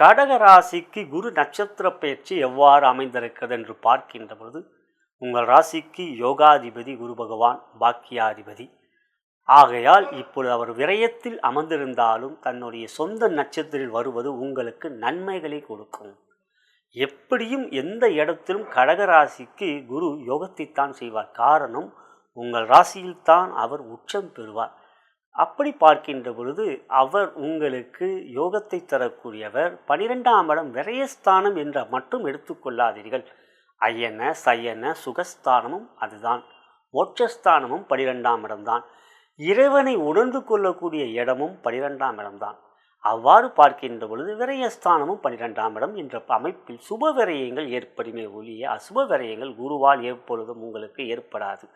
கடக ராசிக்கு குரு நட்சத்திர பயிற்சி எவ்வாறு அமைந்திருக்கிறது என்று பார்க்கின்ற பொழுது உங்கள் ராசிக்கு யோகாதிபதி குரு பகவான் பாக்கியாதிபதி. ஆகையால் இப்பொழுது அவர் விரயத்தில் அமர்ந்திருந்தாலும் தன்னுடைய சொந்த நட்சத்திரில் வருவது உங்களுக்கு நன்மைகளை கொடுக்கும். எப்படியும் எந்த இடத்திலும் கடகராசிக்கு குரு யோகத்தைத்தான் செய்வார். காரணம் உங்கள் ராசியில்தான் அவர் உச்சம் பெறுவார். அப்படி பார்க்கின்ற பொழுது அவர் உங்களுக்கு யோகத்தை தரக்கூடியவர். பனிரெண்டாம் இடம் விரயஸ்தானம் என்ற மட்டும் எடுத்துக்கொள்ளாதீர்கள். ஐயன சயன சுகஸ்தானமும் அதுதான். மோட்சஸ்தானமும் பனிரெண்டாம் இடம்தான். இறைவனை உணர்ந்து கொள்ளக்கூடிய இடமும் பனிரெண்டாம் இடம்தான். அவ்வாறு பார்க்கின்ற பொழுது விரயஸ்தானமும் பனிரெண்டாம் இடம் என்ற அமைப்பில் சுப விரயங்கள் ஏற்படுமே ஒழிய அசுப விரயங்கள் குருவால் எப்பொழுதும் உங்களுக்கு ஏற்படாது.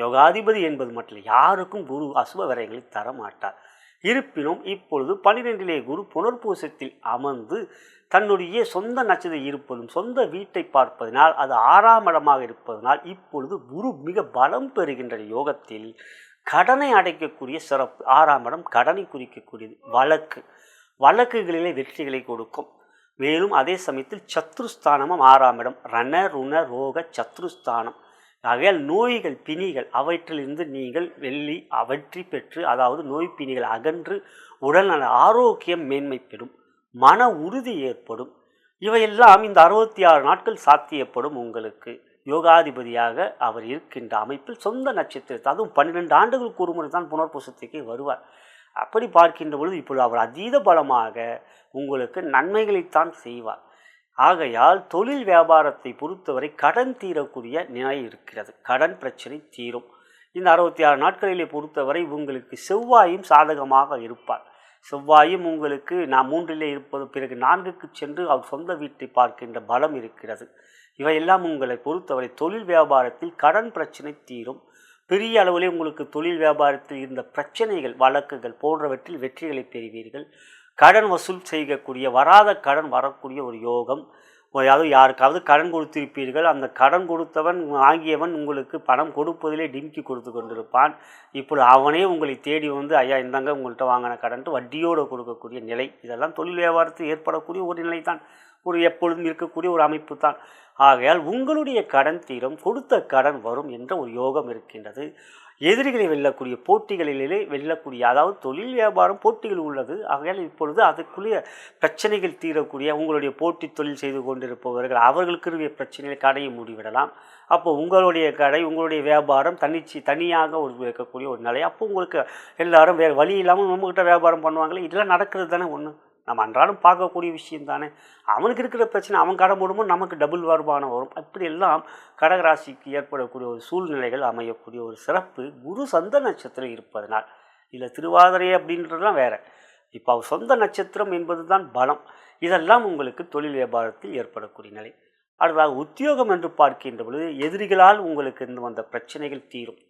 யோகாதிபதி என்பது மட்டும் இல்லை, யாருக்கும் குரு அசுப விரயங்களை தர மாட்டார் இருப்பினும் இப்பொழுது பனிரெண்டிலே குரு புனர்பூசத்தில் அமர்ந்து தன்னுடைய சொந்த நட்சத்திரம் இருப்பதும் சொந்த வீட்டை பார்ப்பதனால் அது ஆறாம் இடமாக இருப்பதனால் இப்பொழுது குரு மிக பலம் பெறுகின்ற யோகத்தில் கடனை அடைக்கக்கூடிய சிறப்பு ஆறாம் இடம் கடனை குறிக்கக்கூடியது வழக்கு. வழக்குகளிலே வெற்றிகளை கொடுக்கும். மேலும் அதே சமயத்தில் சத்ருஸ்தானமும் ஆறாம் இடம் ரண ருண ரோக சத்ருஸ்தானம். ஆகையால் நோய்கள் பிணிகள் அவற்றிலிருந்து நீங்கள் வெள்ளி அவற்றி பெற்று அதாவது நோய் பிணிகள் அகன்று உடல்நல ஆரோக்கியம் மேன்மை பெறும் மன உறுதி ஏற்படும். இவையெல்லாம் இந்த அறுபத்தி ஆறு நாட்கள் சாத்தியப்படும் உங்களுக்கு. யோகாதிபதியாக அவர் இருக்கின்ற அமைப்பில் சொந்த நட்சத்திரத்தை அதுவும் பன்னிரெண்டு ஆண்டுகளுக்கு ஒரு முறை தான் புனர்பூசத்துக்கு வருவார். அப்படி பார்க்கின்ற பொழுது இப்பொழுது அவர் அதீத பலமாக உங்களுக்கு நன்மைகளைத்தான் செய்வார். ஆகையால் தொழில் வியாபாரத்தை பொறுத்தவரை கடன் தீரக்கூடிய நிலை இருக்கிறது. கடன் பிரச்சனை தீரும். இந்த அறுபத்தி ஆறு நாட்களிலே பொறுத்தவரை உங்களுக்கு செவ்வாயும் சாதகமாக இருப்பார். செவ்வாயும் உங்களுக்கு நான் மூன்றிலே இருப்பது பிறகு நான்குக்கு சென்று அவர் சொந்த வீட்டை பார்க்கின்ற பலம் இருக்கிறது. இவையெல்லாம் உங்களை பொறுத்தவரை தொழில் வியாபாரத்தில் கடன் பிரச்சனை தீரும். பெரிய அளவிலே உங்களுக்கு தொழில் வியாபாரத்தில் இருந்த பிரச்சனைகள் வழக்குகள் போன்றவற்றில் வெற்றிகளை பெறுவீர்கள். கடன் வசூல் செய்யக்கூடிய வராத கடன் வரக்கூடிய ஒரு யோகம். அதாவது யாருக்காவது கடன் கொடுத்திருப்பீர்கள். அந்த கடன் கொடுத்தவன் வாங்கியவன் உங்களுக்கு பணம் கொடுப்பதிலே டிம்கி கொடுத்து கொண்டிருப்பான். இப்பொழுது அவனே உங்களை தேடி வந்து ஐயா இந்தாங்க உங்கள்கிட்ட வாங்கின கடன்ட்டு வட்டியோடு கொடுக்கக்கூடிய நிலை. இதெல்லாம் தொழில் வியாபாரத்தில் ஏற்படக்கூடிய ஒரு நிலை தான் ஒரு எப்பொழுதும் இருக்கக்கூடிய ஒரு அமைப்பு தான். ஆகையால் உங்களுடைய கடன் தீரம் கொடுத்த கடன் வரும் என்ற ஒரு யோகம் இருக்கின்றது. எதிரிகளை வெல்லக்கூடிய போட்டிகளிலே வெல்லக்கூடிய அதாவது தொழில் வியாபாரம் போட்டிகள் உள்ளது. ஆகையால் இப்பொழுது அதுக்குரிய பிரச்சனைகள் தீரக்கூடிய உங்களுடைய போட்டி தொழில் செய்து கொண்டிருப்பவர்கள் அவர்களுக்கு இருக்கிற பிரச்சனைகளை கடையை மூடிவிடலாம். அப்போ உங்களுடைய கடை உங்களுடைய வியாபாரம் தனிச்சு தனியாக ஒரு இருக்கக்கூடிய ஒரு நிலை. அப்போ உங்களுக்கு எல்லாரும் வேறு வழி இல்லாமல் நம்மக்கிட்ட வியாபாரம் பண்ணுவாங்களே இதெல்லாம் நடக்கிறது தானே ஒன்று நம்ம அன்றாடம் பார்க்கக்கூடிய விஷயம் தானே? அவனுக்கு இருக்கிற பிரச்சனை அவன் கடன் போடும்போது நமக்கு டபுள் வருமானம் வரும். இப்படியெல்லாம் கடகராசிக்கு ஏற்படக்கூடிய ஒரு சூழ்நிலைகள் அமையக்கூடிய ஒரு சிறப்பு குரு சொந்த நட்சத்திரம் இருப்பதனால். இதில் திருவாதிரை அப்படின்றதுலாம் வேறு. இப்போ அவர் சொந்த நட்சத்திரம் என்பது தான் பலம். இதெல்லாம் உங்களுக்கு தொழில் வியாபாரத்தில் ஏற்படக்கூடிய நிலை. அடுத்ததாக உத்தியோகம் என்று பார்க்கின்ற பொழுது எதிரிகளால் உங்களுக்கு இருந்து வந்த பிரச்சனைகள் தீரும்.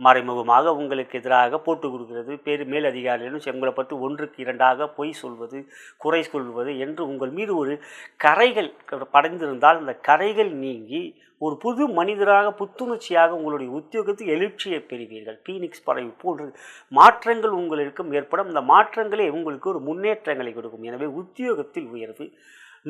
மறைமுகமாக உங்களுக்கு எதிராக போட்டு கொடுக்கிறது பேர் மேல் அதிகாரிகளும் உங்களை பற்றி ஒன்றுக்கு இரண்டாக பொய் சொல்வது குறை சொல்வது என்று உங்கள் மீது ஒரு கரைகள் படைந்திருந்தால் அந்த கரைகள் நீங்கி ஒரு புது மனிதராக புத்துணர்ச்சியாக உங்களுடைய உத்தியோகத்தில் எழுச்சியை பெறுவீர்கள். பீனிக்ஸ் பறவை போன்று மாற்றங்கள் உங்களுக்கும் ஏற்படும். அந்த மாற்றங்களே உங்களுக்கு ஒரு முன்னேற்றங்களை கொடுக்கும். எனவே உத்தியோகத்தில் உயர்வு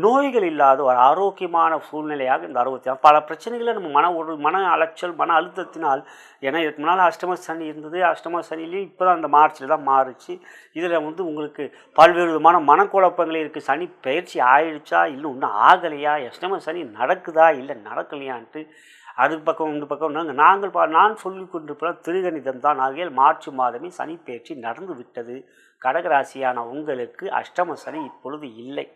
நோய்கள் இல்லாத ஒரு ஆரோக்கியமான சூழ்நிலையாக இந்த அறுபத்தி ஆறு பல பிரச்சனைகளை நம்ம மன ஒரு மன அலைச்சல் மன அழுத்தத்தினால் ஏன்னா இதுக்கு முன்னால் அஷ்டம சனி இருந்தது. அஷ்டம சனிலையும் இப்போ தான் அந்த மார்ச்சில் தான் மாறுச்சு. இதில் வந்து உங்களுக்கு பல்வேறு விதமான மனக்குழப்பங்கள் இருக்குது சனி பயிற்சி ஆயிடுச்சா? இல்லை இன்னும் ஆகலையா? அஷ்டம சனி நடக்குதா? இல்லை நடக்கலையான்ட்டு அது பக்கம் இந்த பக்கம் நாங்கள் நாங்கள் பா நான் சொல்லி கொண்டிருப்போம் திருகணிதம் தான். ஆகியால் மார்ச் மாதமே சனி பயிற்சி நடந்து விட்டது கடகராசியான உங்களுக்கு அஷ்டம சனி இப்பொழுது இல்லை.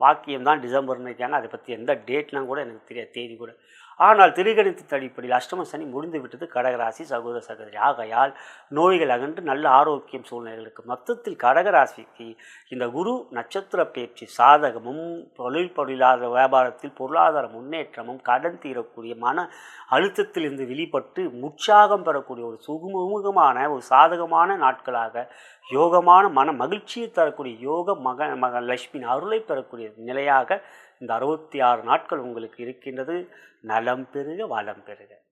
வாக்கியம் தான் டிசம்பர் இருக்காங்க அதை பற்றி எந்த டேட்லாம் கூட எனக்கு தெரியாது தேதி கூட. ஆனால் திருகணித்த அடிப்படையில் அஷ்டம சனி முடிந்து விட்டது கடகராசி சகோதர சகோதரி. ஆகையால் நோய்கள் அகன்று நல்ல ஆரோக்கியம் சூழ்நிலைகளுக்கு. மொத்தத்தில் கடகராசிக்கு இந்த குரு நட்சத்திர பயிற்சி சாதகமும் தொழில் பொருளாதார வியாபாரத்தில் பொருளாதார முன்னேற்றமும் கடன் தீரக்கூடிய மன அழுத்தத்திலிருந்து வெளிப்பட்டு உற்சாகம் பெறக்கூடிய ஒரு சுகமுகமான ஒரு சாதகமான நாட்களாக யோகமான மன மகிழ்ச்சியை தரக்கூடிய யோக மக மக லட்சுமியின் அருளை பெறக்கூடிய நிலையாக இந்த அறுபத்தி ஆறு நாட்கள் உங்களுக்கு இருக்கின்றது. நலம் பெருக வளம் பெருக